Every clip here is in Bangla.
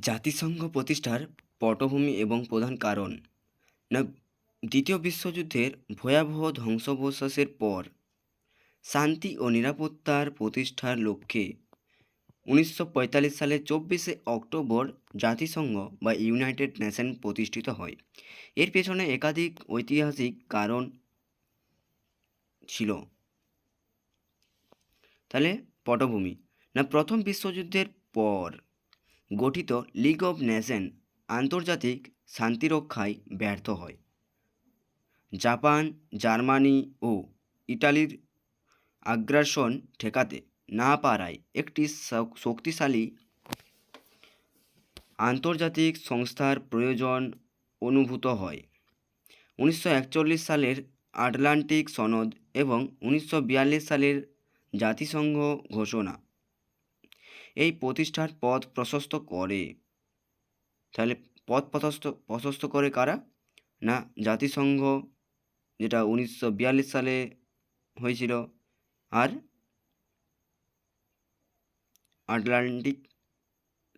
জাতিসংঘ প্রতিষ্ঠার পটভূমি এবং প্রধান কারণ। না দ্বিতীয় বিশ্বযুদ্ধের ভয়াবহ ধ্বংসাবশেষের পর শান্তি ও নিরাপত্তার প্রতিষ্ঠার লক্ষ্যে উনিশশো সালের চব্বিশে অক্টোবর জাতিসংঘ বা ইউনাইটেড নেশন প্রতিষ্ঠিত হয়। এর পেছনে একাধিক ঐতিহাসিক কারণ ছিল। তাহলে পটভূমি। না, প্রথম বিশ্বযুদ্ধের পর গঠিত লিগ অব নেশন আন্তর্জাতিক শান্তিরক্ষায় ব্যর্থ হয়। জাপান, জার্মানি ও ইটালির আগ্রাসন ঠেকাতে না পারায় একটি শক্তিশালী আন্তর্জাতিক সংস্থার প্রয়োজন অনুভূত হয়। উনিশশো একচল্লিশ সালের আটলান্টিক সনদ এবং উনিশশো বিয়াল্লিশ সালের জাতিসংঘ ঘোষণা এই প্রতিষ্ঠার পদ প্রশস্ত করে। তাহলে পথ প্রশস্ত প্রশস্ত করে কারা? না, জাতিসংঘ, যেটা উনিশশো বিয়াল্লিশ সালে হয়েছিল, আর আটলান্টিক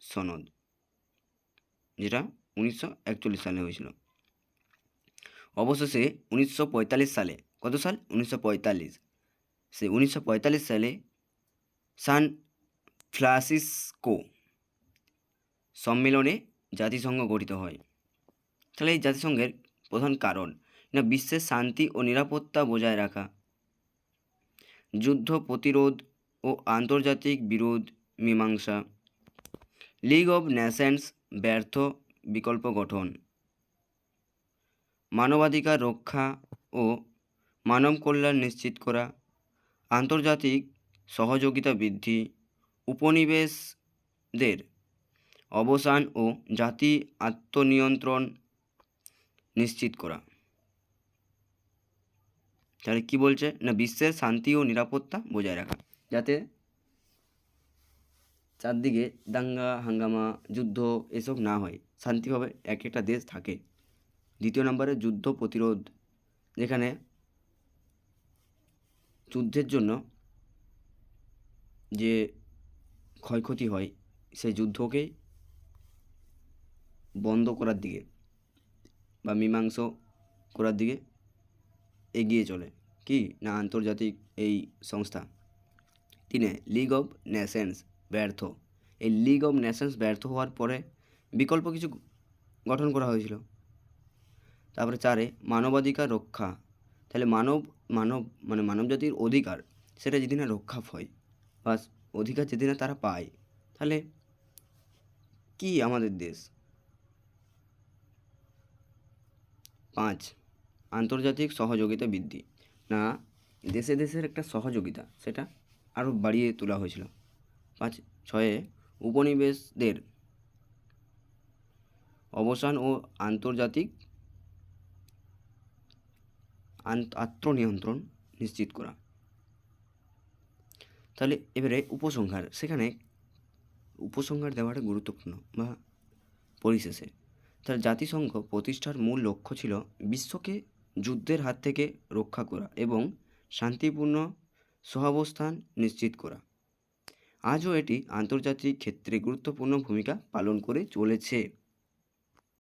সনদ, যেটা উনিশশো একচল্লিশ সালে হয়েছিল। অবশেষে উনিশশো পঁয়তাল্লিশ সালে, কত সাল? উনিশশো পঁয়তাল্লিশ। সে উনিশশো পঁয়তাল্লিশ সালে সান ফ্রান্সিসকো সম্মেলনে জাতিসংঘ গঠিত হয়। তাহলে এই জাতিসংঘের প্রধান কারণ, না বিশ্বের শান্তি ও নিরাপত্তা বজায় রাখা। যুদ্ধ, প্রতিরোধ ও আন্তর্জাতিক বিরোধ মীমাংসা। লিগ অব নেশনস ব্যর্থ বিকল্প গঠন। মানবাধিকার রক্ষা ও মানব কল্যাণ নিশ্চিত করা। আন্তর্জাতিক সহযোগিতা বৃদ্ধি। উপনিবেশদের অবসান ও জাতি আত্মনিয়ন্ত্রণ নিশ্চিত করা। তাহলে কি বলছে? না, বিশ্বের শান্তি ও নিরাপত্তা বজায় রাখা। যাতে চারদিকে দাঙ্গা, হাঙ্গামা, যুদ্ধ এসব না হয়, শান্তিভাবে এক একটা দেশ থাকে। দ্বিতীয় নম্বরে যুদ্ধ প্রতিরোধ, যেখানে যুদ্ধের জন্য যে ক্ষয়ক্ষতি হয় সেই যুদ্ধকে বন্ধ করার দিকে বা মীমাংস করার দিকে এগিয়ে চলে। কি? না, আন্তর্জাতিক এই সংস্থা। তিনে লিগ অব নেশনস ব্যর্থ। এই লিগ অব নেশনস ব্যর্থ হওয়ার পরে বিকল্প কিছু গঠন করা হয়েছিল। তারপরে চারে, মানবাধিকার রক্ষা। তাহলে মানব মানব মানে মানবজাতির অধিকার, সেটা যদি না রক্ষা হয় বা অধিকার যদি না তারা পায়, তাহলে কি আমাদের দেশ? পাঁচ, আন্তর্জাতিক সহযোগিতা বৃদ্ধি। না, দেশে দেশের একটা সহযোগিতা, সেটা আরও বাড়িয়ে তোলা হয়েছিল। পাঁচ, ছয়ে উপনিবেশদের অবসান ও আন্তর্জাতিক আন্ত- আত্মনিয়ন্ত্রণ নিশ্চিত করা। তাহলে এবারে উপসংহার, সেখানে উপসংহার দেওয়াটা গুরুত্বপূর্ণ বা পরিশেষে। তার জাতিসংঘ প্রতিষ্ঠার মূল লক্ষ্য ছিল বিশ্বকে যুদ্ধের হাত থেকে রক্ষা করা এবং শান্তিপূর্ণ সহাবস্থান নিশ্চিত করা। আজও এটি আন্তর্জাতিক ক্ষেত্রে গুরুত্বপূর্ণ ভূমিকা পালন করে চলেছে।